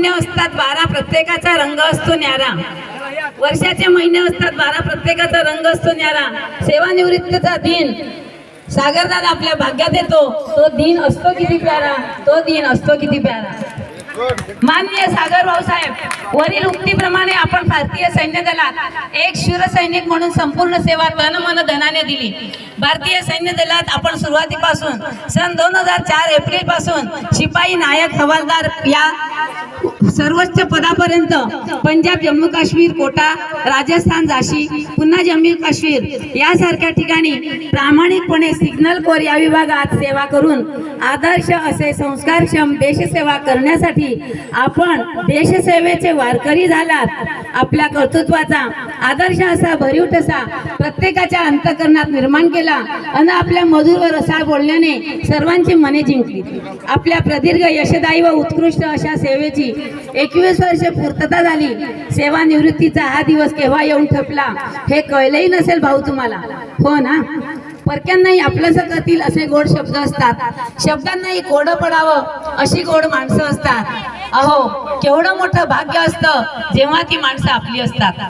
महिने असतात बारा प्रत्येकाचा रंग असतो न्यारा. वर्षाचे महिने असतात बारा प्रत्येकाचा रंग असतो न्यारा. सेवानिवृत्तीचा दिन. सागरदादा आपल्या भाग्यात येतो. तो दिन असतो किती प्यारा? तो दिन असतो किती प्यारा? माननीय सागर भाऊसाहेब वरील उक्तीप्रमाणे आपण भारतीय सैन्य दलात एक शूर सैनिक म्हणून संपूर्ण सेवा तन मन धनाने दिली. भारतीय सैन्य दलात आपण सुरुवातीपासून सन दोन हजार चार एप्रिलपासून शिपाई नायक हवालदार या सर्वोच्च पदापर्यंत पंजाब जम्मू काश्मीर कोटा राजस्थान झाशी पुन्हा जम्मू काश्मीर यासारख्या ठिकाणी प्रामाणिकपणे सिग्नल कोर या विभागात सेवा करून आदर्श असे संस्कारक्षम देशसेवा करण्यासाठी आपण देशसेवेचे वारकरी झालात. आपल्या कर्तृत्वाचा आदर्श असा भरीव ठसा प्रत्येकाच्या अंतकरणात निर्माण केला आणि आपल्या मधुर व रसाळ बोलण्याने सर्वांची मने जिंकली. आपल्या प्रदीर्घ यशदायी व उत्कृष्ट अशा सेवेची एकवीस वर्ष पूर्तता झाली. सेवानिवृत्तीचा हा दिवस केव्हा येऊन ठपला हे कळलंही नसेल भाऊ तुम्हाला. हो ना? परक्यांनाही आपलंसं करतील असे गोड शब्द असतात. शब्दांनाही कोडं पडावं अशी गोड माणसं असतात. अहो केवढं मोठं भाग्य असतं जेव्हा ती माणसं आपली असतात.